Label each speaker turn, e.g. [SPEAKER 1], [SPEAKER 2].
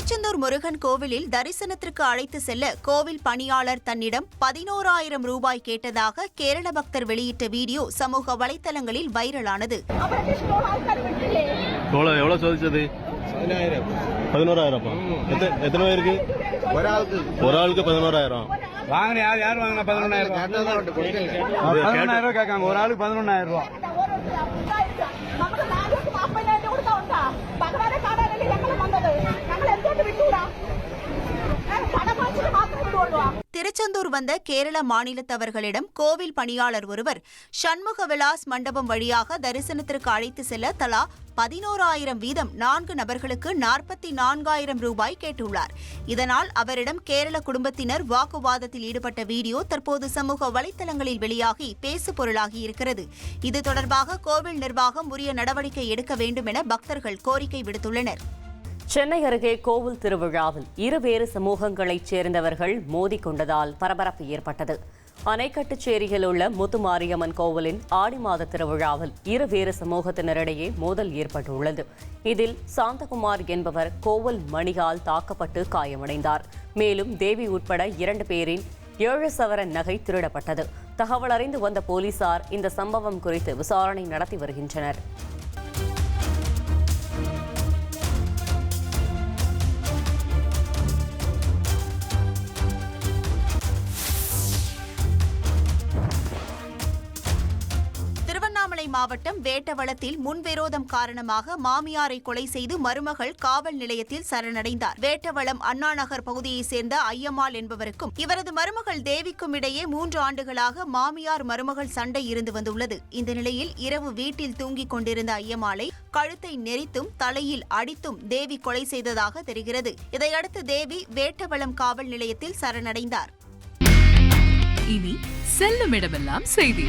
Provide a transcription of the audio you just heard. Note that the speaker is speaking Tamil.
[SPEAKER 1] திருச்செந்தூர் முருகன் கோவிலில் தரிசனத்திற்கு அழைத்து செல்ல கோவில் பணியாளர் தன்னிடம் பதினோராயிரம் ரூபாய் கேட்டதாக கேரள பக்தர் வெளியிட்ட வீடியோ சமூக வலைதளங்களில் வைரலானது.
[SPEAKER 2] பதினோராயிரம்?
[SPEAKER 1] திருச்செந்தூர் வந்த கேரள மாநிலத்தவர்களிடம் கோவில் பணியாளர் ஒருவர் சண்முக விலாஸ் மண்டபம் வழியாக தரிசனத்திற்கு அழைத்து செல்ல தலா பதினோராயிரம் வீதம் நான்கு நபர்களுக்கு நாற்பத்தி நான்காயிரம் ரூபாய் கேட்டுள்ளார். இதனால் அவரிடம் கேரள குடும்பத்தினர் வாக்குவாதத்தில் ஈடுபட்ட வீடியோ தற்போது சமூக வலைதளங்களில் வெளியாகி பேசு பொருளாகி இருக்கிறது. இது தொடர்பாக கோவில் நிர்வாகம் உரிய நடவடிக்கை எடுக்க வேண்டும் என பக்தர்கள் கோரிக்கை விடுத்துள்ளனர்.
[SPEAKER 3] சென்னை அருகே கோவில் திருவிழாவில் இருவேறு சமூகங்களைச் சேர்ந்தவர்கள் மோதி கொண்டதால் பரபரப்பு ஏற்பட்டது. அணைக்கட்டுச்சேரியில் உள்ள முத்துமாரியம்மன் கோவிலின் ஆடி மாத திருவிழாவில் இருவேறு சமூகத்தினரிடையே மோதல் ஏற்பட்டுள்ளது. இதில் சாந்தகுமார் என்பவர் கோவில் மணியால் தாக்கப்பட்டு காயமடைந்தார். மேலும் தேவி உட்பட இரண்டு பேரின் ஏழு சவரன் நகை திருடப்பட்டது. தகவல் அறிந்து வந்த போலீசார் இந்த சம்பவம் குறித்து விசாரணை நடத்தி வருகின்றனர்.
[SPEAKER 1] மாவட்டம் வேட்டவளத்தில் முன்விரோதம் காரணமாக மாமியாரை கொலை செய்து மருமகள் காவல் நிலையத்தில் சரணடைந்தார். வேட்டவளம் அண்ணா நகர் பகுதியைச் சேர்ந்த ஐயம்மாள் என்பவருக்கும் இவரது மருமகள் தேவிக்கும் இடையே மூன்று ஆண்டுகளாக மாமியார் மருமகள் சண்டை இருந்து வந்துள்ளது. இந்த நிலையில் இரவு வீட்டில் தூங்கிக் கொண்டிருந்த ஐயம்மாளை கழுத்தை நெரித்தும் தலையில் அடித்தும் தேவி கொலை செய்ததாக தெரிகிறது. இதையடுத்து தேவி வேட்டவளம் காவல் நிலையத்தில் சரணடைந்தார்.
[SPEAKER 4] இனி செல்லும் இடமெல்லாம் செய்தி.